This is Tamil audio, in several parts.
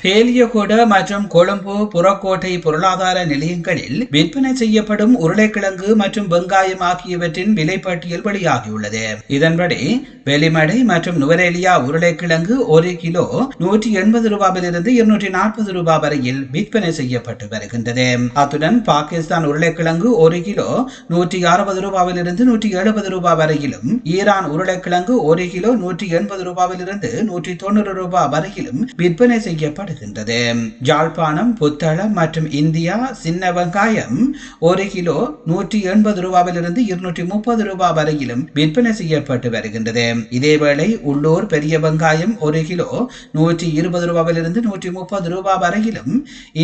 பேலியகொட மற்றும் கொழும்பு புறக்கோட்டை பொருளாதார நிலையங்களில் விற்பனை செய்யப்படும் உருளைக்கிழங்கு மற்றும் வெங்காயம் ஆகியவற்றின் விலைப்பட்டியல் வெளியாகியுள்ளது. இதன்படி வெளிமடை மற்றும் நுவரேலியா உருளைக்கிழங்கு ஒரு கிலோ நூற்றி எண்பது ரூபாயிலிருந்து இருநூற்றி நாற்பது ரூபாய் வரையில் விற்பனை செய்யப்பட்டு வருகின்றது. அத்துடன் பாகிஸ்தான் உருளைக்கிழங்கு ஒரு கிலோ நூற்றி அறுபது ரூபாயிலிருந்து நூற்றி எழுபது ரூபாய் வரையிலும் ஈரான் உருளைக்கிழங்கு ஒரு கிலோ நூற்றி எண்பது ரூபாயிலிருந்து நூற்றி தொண்ணூறு ரூபாய் வரையிலும் விற்பனை செய்யப்பட்டு செய்யப்படுகின்றது ஜாழ்ப்பாணம் புத்தளம் மற்றும் இந்தியா சின்ன வெங்காயம் ஒரு கிலோ நூற்றி எண்பது ரூபாவிலிருந்து இருநூற்றி முப்பது ரூபாய் வரையிலும் விற்பனை செய்யப்பட்டு வருகின்றது. இதேவேளை உள்ளூர் பெரிய வெங்காயம் ஒரு கிலோ நூற்றி இருபது ரூபாவிலிருந்து நூற்றி முப்பது ரூபாய் வரையிலும்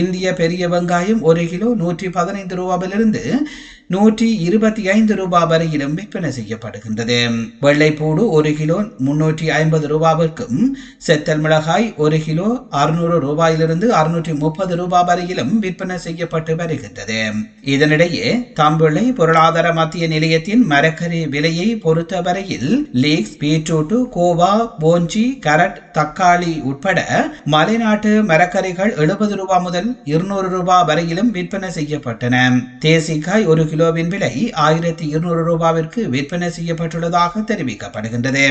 இந்திய பெரிய வெங்காயம் ஒரு கிலோ நூற்றி பதினைந்து ரூபாவிலிருந்து நூற்றி இருபத்தி ஐந்து ரூபாய் வரையிலும் விற்பனை செய்யப்படுகின்றது. வெள்ளைப்பூடு ஒரு கிலோ முன்னூற்றி ஐம்பது ரூபாவிற்கும் செத்தல் மிளகாய் ஒரு கிலோ அறுநூறு ரூபாயிலிருந்து அறுநூற்றி முப்பது ரூபாய் வரையிலும் விற்பனை செய்யப்பட்டு வருகின்றது. இதனிடையே தம்பிள்ளை பொருளாதார மத்திய நிலையத்தின் மரக்கறி விலையை பொறுத்தவரையில் லீக்ஸ் பீட்ரூட்டு கோவா போஞ்சி கரட் தக்காளி உட்பட மலைநாட்டு மரக்கறிகள் எழுபது ரூபாய் முதல் இருநூறு ரூபாய் வரையிலும் விற்பனை செய்யப்பட்டன. தேசிக்காய் ஒரு கிலோவின் விலை ஆயிரத்தி இருநூறு ரூபாவிற்கு விற்பனை செய்யப்பட்டுள்ளதாக தெரிவிக்கப்படுகின்றது.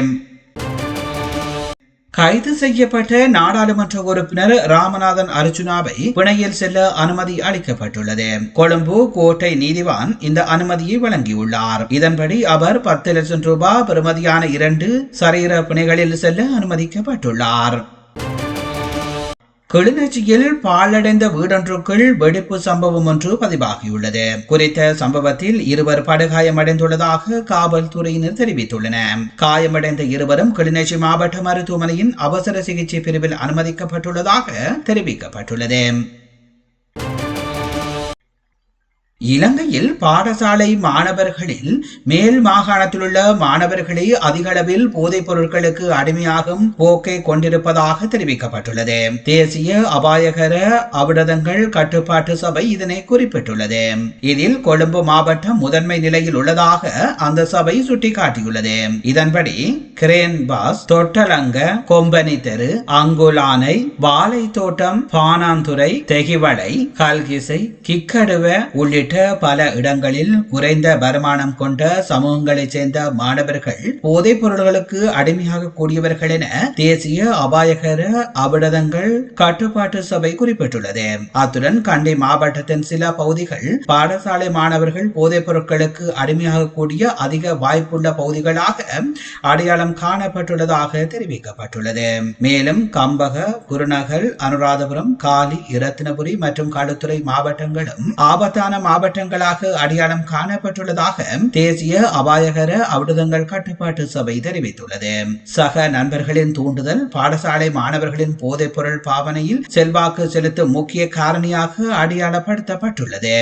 கைது செய்யப்பட்ட நாடாளுமன்ற உறுப்பினர் ராமநாதன் அர்ஜுனாவை பிணையில் செல்ல அனுமதி அளிக்கப்பட்டுள்ளது. கொழும்பு கோட்டை நீதிவான் இந்த அனுமதியை வழங்கியுள்ளார். இதன்படி அவர் பத்து லட்சம் ரூபாய் பெறுமதியான இரண்டு சரீர பிணைகளில் செல்ல அனுமதிக்கப்பட்டுள்ளார். கிளிநொச்சியில் பாழடைந்த வீடொன்றுக்குள் வெடிப்பு சம்பவம் ஒன்று பதிவாகியுள்ளது. குறித்த சம்பவத்தில் இருவர் படுகாயமடைந்துள்ளதாக காவல்துறையினர் தெரிவித்துள்ளனர். காயமடைந்த இருவரும் கிளிநொச்சி மாவட்ட மருத்துவமனையின் அவசர சிகிச்சை பிரிவில் அனுமதிக்கப்பட்டுள்ளதாக தெரிவிக்கப்பட்டுள்ளது. இலங்கையில் பாடசாலை மாணவர்களில் மேல் மாகாணத்தில் உள்ள மாணவர்களே அதிகளவில் போதைப் பொருட்களுக்கு அடிமையாகும் போக்கை கொண்டிருப்பதாக தெரிவிக்கப்பட்டுள்ளது. தேசிய அபாயகர அவிடதங்கள் கட்டுப்பாட்டு சபை இதனை குறிப்பிட்டுள்ளது. இதில் கொழும்பு மாவட்டம் முதன்மை நிலையில் உள்ளதாக அந்த சபை சுட்டிக்காட்டியுள்ளது. இதன்படி கிரேன் பாஸ் தொட்டலங்க கொம்பனி தெரு அங்குலானை வாழைத்தோட்டம் பானாந்துறை தெகிவளை கல்கிசை கிக்கடுவ உள்ளிட்ட உள்ளிட்ட பல இடங்களில் குறைந்த வருமானம் கொண்ட சமூகங்களைச் சேர்ந்த மாணவர்கள் போதைப் பொருள்களுக்கு அடிமையாக கூடியவர்கள் என தேசிய அபாயகர அபடதங்கள் கட்டுப்பாட்டு சபை குறிப்பிட்டுள்ளது. அத்துடன் கண்டி மாவட்டத்தின் சில பகுதிகள் பாடசாலை மாணவர்கள் போதைப் பொருட்களுக்கு அடிமையாக கூடிய அதிக வாய்ப்புள்ள பகுதிகளாக அடையாளம் காணப்பட்டுள்ளதாக தெரிவிக்கப்பட்டுள்ளது. மேலும் கம்பக குருநகர் அனுராதபுரம் காலி இரத்தினபுரி மற்றும் களுத்துறை மாவட்டங்களும் ஆபத்தான மாவட்டங்களாக அடையாளம் காணப்பட்டுள்ளதாக தேசிய அபாயகர அவிடுதங்கள் கட்டுப்பாட்டு சபை தெரிவித்துள்ளது. சக நண்பர்களின் தூண்டுதல் பாடசாலை மாணவர்களின் போதைப் பொருள் பாவனையில் செல்வாக்கு செலுத்தும் முக்கிய காரணியாக அடையாளப்படுத்தப்பட்டுள்ளது.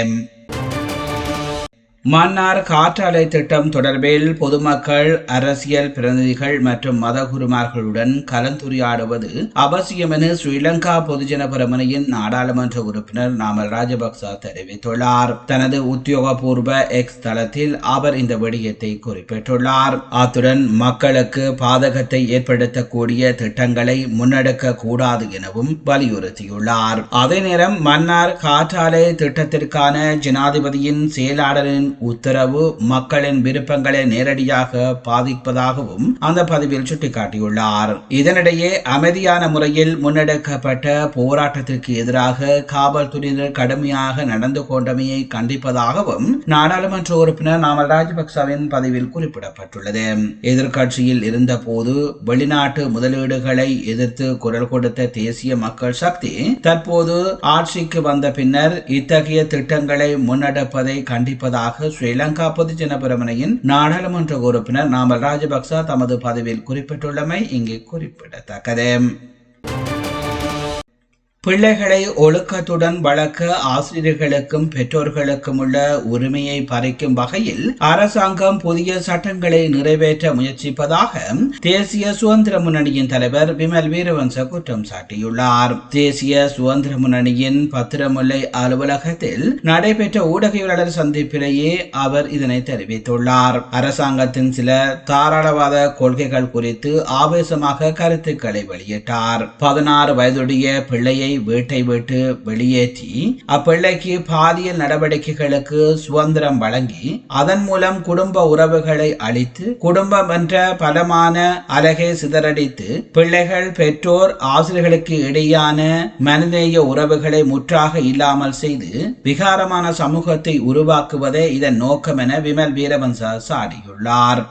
மன்னார் காற்றாலை திட்டம் தொடர்பில் பொதுமக்கள் அரசியல் பிரதிநிதிகள் மற்றும் மதகுருமார்களுடன் கலந்துரையாடுவது அவசியம் என ஸ்ரீலங்கா பொதுஜன பிரமணியின் நாடாளுமன்ற உறுப்பினர் நாமல் ராஜபக்ச தெரிவித்துள்ளார். தனது உத்தியோகபூர்வ எக்ஸ் தளத்தில் அவர் இந்த விடயத்தை குறிப்பிட்டுள்ளார். அத்துடன் மக்களுக்கு பாதகத்தை ஏற்படுத்தக்கூடிய திட்டங்களை முன்னெடுக்க கூடாது எனவும் வலியுறுத்தியுள்ளார். அதே நேரம் மன்னார் காற்றாலை திட்டத்திற்கான ஜனாதிபதியின் செயலாளரின் உத்தரவு மக்களின் விருப்பங்களை நேரடியாக பாதிப்பதாகவும் அந்த பதிவில் சுட்டிக்காட்டியுள்ளார். இதனிடையே அமைதியான முறையில் முன்னெடுக்கப்பட்ட போராட்டத்திற்கு எதிராக காவல்துறையினர் கடுமையாக நடந்து கொண்டமையை கண்டிப்பதாகவும் நாடாளுமன்ற உறுப்பினர் நாமல் ராஜபக்சவின் பதிவில் குறிப்பிடப்பட்டுள்ளது. எதிர்கட்சியில் இருந்தபோது வெளிநாட்டு முதலீடுகளை எதிர்த்து குரல் கொடுத்த தேசிய மக்கள் சக்தி தற்போது ஆட்சிக்கு வந்த பின்னர் இத்தகைய திட்டங்களை முன்னெடுப்பதை கண்டிப்பதாக ஸ்ரீலங்கா பொதுஜன பிரமணையின் நாடாளுமன்ற உறுப்பினர் நாமல் ராஜபக்ச தமது பதவியில் குறிப்பிட்டுள்ளமை இங்கு குறிப்பிடத்தக்கது. பிள்ளைகளை ஒழுக்கத்துடன் வளர்க்க ஆசிரியர்களுக்கும் பெற்றோர்களுக்கும் உள்ள உரிமையை பறிக்கும் வகையில் அரசாங்கம் புதிய சட்டங்களை நிறைவேற்ற முயற்சிப்பதாக தேசிய சுதந்திர முன்னணியின் தலைவர் விமல் வீரவன்ச குற்றம் சாட்டியுள்ளார். தேசிய சுதந்திர முன்னணியின் பத்திரமுல்லை அலுவலகத்தில் நடைபெற்ற ஊடகவியலாளர் சந்திப்பிலேயே அவர் இதனை தெரிவித்துள்ளார். அரசாங்கத்தின் சில தாராளவாத கொள்கைகள் குறித்து ஆவேசமாக கருத்துக்களை வெளியிட்டார். பதினாறு வயதுடைய பிள்ளையை வீட்டை விட்டு வெளியேற்றி அப்பிள்ளைக்கு பாலியல் நடவடிக்கைகளுக்கு சுதந்திரம் வழங்கி அதன் மூலம் குடும்ப உறவுகளை அழித்து குடும்பம் என்ற பலமான அழகை சிதறடித்து பிள்ளைகள் பெற்றோர் ஆசிரியர்களுக்கு இடையான மனிதநேய உறவுகளை முற்றாக இல்லாமல் செய்து விகாரமான சமூகத்தை உருவாக்குவதே இதன் நோக்கம் என விமல் வீரவன்ச சாடியுள்ளார்.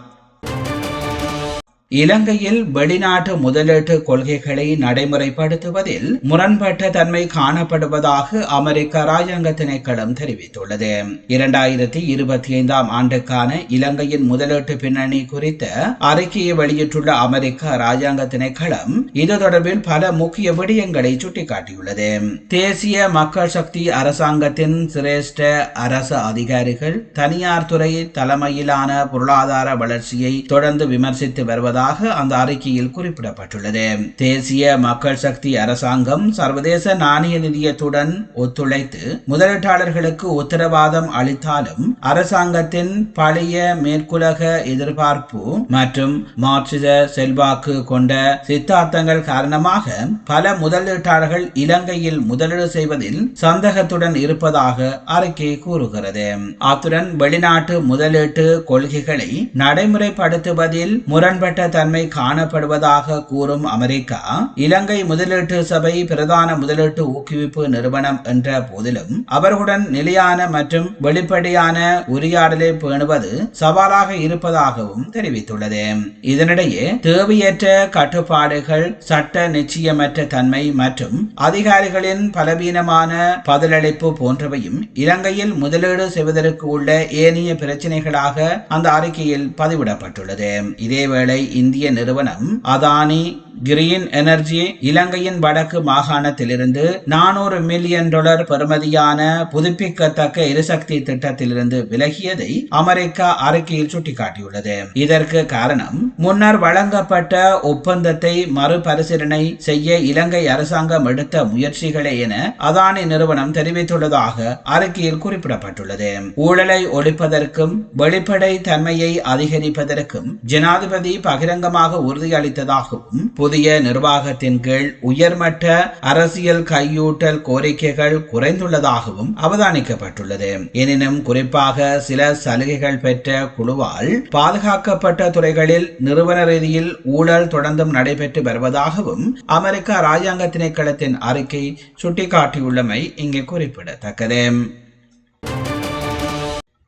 இலங்கையில் வெளிநாட்டு முதலீட்டு கொள்கைகளை நடைமுறைப்படுத்துவதில் முரண்பட்ட தன்மை காணப்படுவதாக அமெரிக்க ராஜாங்க திணைக்களம் தெரிவித்துள்ளது. இரண்டாயிரத்தி இருபத்தி ஐந்தாம் ஆண்டுக்கான இலங்கையின் முதலீட்டு பின்னணி குறித்த அறிக்கையை வெளியிட்டுள்ள அமெரிக்க ராஜாங்க திணைக்களம் இது தொடர்பில் பல முக்கிய விடயங்களை சுட்டிக்காட்டியுள்ளது. தேசிய மக்கள் சக்தி அரசாங்கத்தின் சிரேஷ்ட அரசு அதிகாரிகள் தனியார் துறை தலைமையிலான பொருளாதார வளர்ச்சியை தொடர்ந்து விமர்சித்து வருவதாக இருப்பதாக அந்த அறிக்கையில் குறிப்பிடப்பட்டுள்ளது. தேசிய மக்கள் சக்தி அரசாங்கம் சர்வதேச நாணய நிதியத்துடன் ஒத்துழைத்து முதலீட்டாளர்களுக்கு உத்தரவாதம் அளித்தாலும் அரசாங்கத்தின் பழைய மேற்குலக எதிர்பார்ப்பு மற்றும் மார்க்சிச செல்வாக்கு கொண்ட சித்தாந்தங்கள் காரணமாக பல முதலீட்டாளர்கள் இலங்கையில் முதலீடு செய்வதில் சந்தேகத்துடன் இருப்பதாக அறிக்கை கூறுகிறது. அத்துடன் வெளிநாட்டு முதலீட்டு கொள்கைகளை நடைமுறைப்படுத்துவதில் முரண்பட்ட தன்மை காணப்படுவதாக கூறும் அமெரிக்கா இலங்கை முதலீட்டு சபை பிரதான முதலீட்டு ஊக்குவிப்பு நிறுவனம் என்ற போதிலும் அவர்களுடன் நிலையான மற்றும் வெளிப்படையான உரையாடலை பேணுவது சவாலாக இருப்பதாகவும் தெரிவித்துள்ளது. இதனிடையே தேவையற்ற கட்டுப்பாடுகள் சட்ட நிச்சயமற்ற தன்மை மற்றும் அதிகாரிகளின் பலவீனமான பதிலளிப்பு போன்றவையும் இலங்கையில் முதலீடு செய்வதற்கு உள்ள ஏனைய பிரச்சனைகளாக அந்த அறிக்கையில் பதிவிடப்பட்டுள்ளது. இதேவேளை இந்திய நிறுவனம் அதானி கிரீன் எனர்ஜி இலங்கையின் வடக்கு மாகாணத்திலிருந்து நானூறு மில்லியன் டாலர் பெறுமதியான புதுப்பிக்கத்தக்க எரிசக்தி திட்டத்திலிருந்து விலகியதை அமெரிக்கா அறிக்கையில் சுட்டிக்காட்டியுள்ளது. இதற்கு காரணம் முன்னர் வழங்கப்பட்ட ஒப்பந்தத்தை மறுபரிசீலனை செய்ய இலங்கை அரசாங்கம் எடுத்த முயற்சிகளே என அதானி நிறுவனம் தெரிவித்துள்ளதாக அறிக்கையில் குறிப்பிடப்பட்டுள்ளது. ஊழலை ஒழிப்பதற்கும் வெளிப்படை தன்மையை அதிகரிப்பதற்கும் ஜனாதிபதி பகிரங்கமாக உறுதியளித்ததாகவும் புதிய நிர்வாகத்தின் கீழ் உயர்மட்ட அரசியல் கையூட்டல் கோரிக்கைகள் குறைந்துள்ளதாகவும் அவதானிக்கப்பட்டுள்ளது. எனினும் குறிப்பாக சில சலுகைகள் பெற்ற குழுவால் பாதுகாக்கப்பட்ட துறைகளில் நிறுவன ரீதியில் ஊழல் தொடர்ந்தும் நடைபெற்று வருவதாகவும் அமெரிக்க ராஜாங்க திணைக்களத்தின் அறிக்கை சுட்டிக்காட்டியுள்ளமை இங்கே குறிப்பிடத்தக்கது.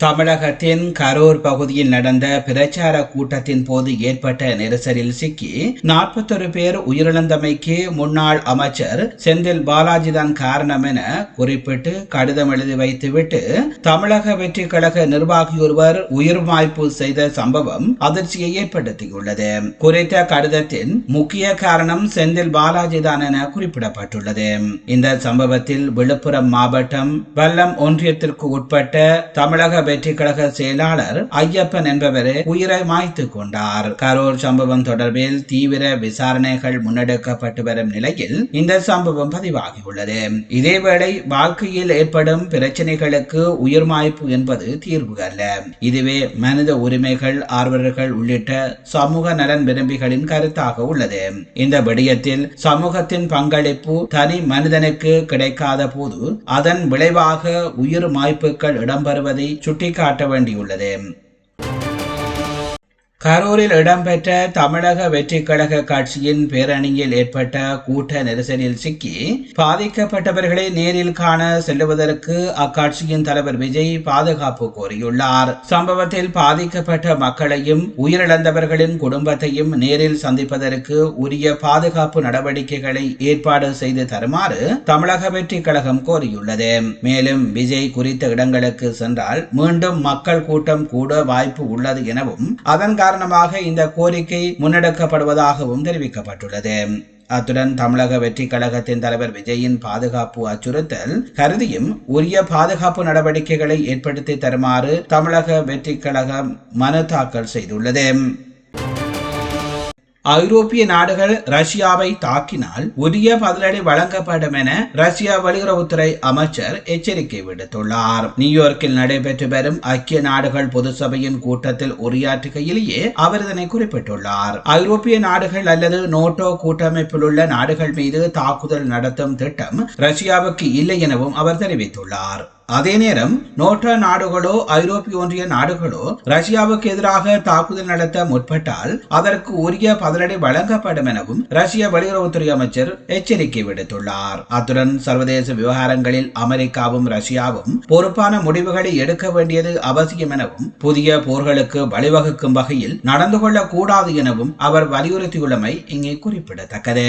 தமிழகத்தின் கரூர் பகுதியில் நடந்த பிரச்சார கூட்டத்தின் போது ஏற்பட்ட நெரிசலில் சிக்கி நாற்பத்தொரு பேர் உயிரிழந்தமைக்கு முன்னாள் அமைச்சர் செந்தில் பாலாஜி தான் காரணம் என குறிப்பிட்டு கடிதம் எழுதி வைத்துவிட்டு தமிழக வெற்றி கழக நிர்வாகி ஒருவர் உயிர் வாய்ப்பு செய்த சம்பவம் அதிர்ச்சியை ஏற்படுத்தியுள்ளது. குறித்த கடிதத்தின் முக்கிய காரணம் செந்தில் பாலாஜி தான் என குறிப்பிடப்பட்டுள்ளது. இந்த சம்பவத்தில் விழுப்புரம் மாவட்டம் வல்லம் ஒன்றியத்திற்கு உட்பட்ட தமிழக வெற்றி கழக செயலாளர் ஐயப்பன் என்பவரே உயிரை மாய்த்து கொண்டார். கரூர் சம்பவம் தொடர்பில் தீவிர விசாரணைகள் முன்னெடுக்கப்பட்டு வரும் நிலையில் இந்த சம்பவம் பதிவாகியுள்ளது. இதேவேளை வாழ்க்கையில் ஏற்படும் பிரச்சனைகளுக்கு உயிர் மாய்ப்பு என்பது தீர்வு அல்ல. இதுவே மனித உரிமைகள் ஆர்வலர்கள் உள்ளிட்ட சமூக நலன் விரும்பிகளின் கருத்தாக உள்ளது. இந்த விடயத்தில் சமூகத்தின் பங்களிப்பு தனி மனிதனுக்கு கிடைக்காத போது அதன் விளைவாக உயிர் மாய்ப்புகள் இடம்பெறுவதை சுட்டிக்காட்ட வேண்டியுள்ளது. கரூரில் இடம்பெற்ற தமிழக வெற்றி கழக கட்சியின் பேரணியில் ஏற்பட்ட கூட்ட நெரிசலில் சிக்கி பாதிக்கப்பட்டவர்களை நேரில் காண செல்லுவதற்கு அக்கட்சியின் தலைவர் விஜய் பாதுகாப்பு கோரியுள்ளார். சம்பவத்தில் பாதிக்கப்பட்ட மக்களையும் உயிரிழந்தவர்களின் குடும்பத்தையும் நேரில் சந்திப்பதற்கு உரிய பாதுகாப்பு நடவடிக்கைகளை ஏற்பாடு செய்து தருமாறு தமிழக வெற்றிக்கழகம் கோரியுள்ளது. மேலும் விஜய் குறித்த இடங்களுக்கு சென்றால் மீண்டும் மக்கள் கூட்டம் கூட வாய்ப்பு உள்ளது எனவும் அதன் காரணமாக இந்த கோரிக்கை முன்னெடுக்கப்படுவதாகவும் தெரிவிக்கப்பட்டுள்ளது. அத்துடன் தமிழக வெற்றி கழகத்தின் தலைவர் விஜயின் பாதுகாப்பு அச்சுறுத்தல் கருதியும் உரிய பாதுகாப்பு நடவடிக்கைகளை ஏற்படுத்தி தருமாறு தமிழக வெற்றி கழகம் மனு தாக்கல் செய்துள்ளது. ஐரோப்பிய நாடுகள் ரஷ்யாவை தாக்கினால் உரிய பதிலடி வழங்கப்படும் என ரஷ்யா வெளியுறவுத்துறை அமைச்சர் எச்சரிக்கை விடுத்துள்ளார். நியூயார்க்கில் நடைபெற்று வரும் ஐக்கிய நாடுகள் பொது சபையின் கூட்டத்தில் உரையாற்றுகையிலேயே அவர் இதனை குறிப்பிட்டுள்ளார். ஐரோப்பிய நாடுகள் அல்லது நோட்டோ கூட்டமைப்பில் உள்ள நாடுகள் மீது தாக்குதல் நடத்தும் திட்டம் ரஷ்யாவுக்கு இல்லை எனவும் அவர் தெரிவித்துள்ளார். அதே நேரம் நோட்ட நாடுகளோ ஐரோப்பிய ஒன்றிய நாடுகளோ ரஷ்யாவுக்கு எதிராக தாக்குதல் நடத்த முற்பட்டால் அதற்கு உரிய பதிலடி வழங்கப்படும் எனவும் ரஷ்ய வெளியுறவுத்துறை அமைச்சர் எச்சரிக்கை விடுத்துள்ளார். அத்துடன் சர்வதேச விவகாரங்களில் அமெரிக்காவும் ரஷ்யாவும் பொறுப்பான முடிவுகளை எடுக்க வேண்டியது அவசியம் எனவும் புதிய போர்களுக்கு வழிவகுக்கும் வகையில் நடந்து கொள்ளக்கூடாது எனவும் அவர் வலியுறுத்தியுள்ளமை இங்கே குறிப்பிடத்தக்கது.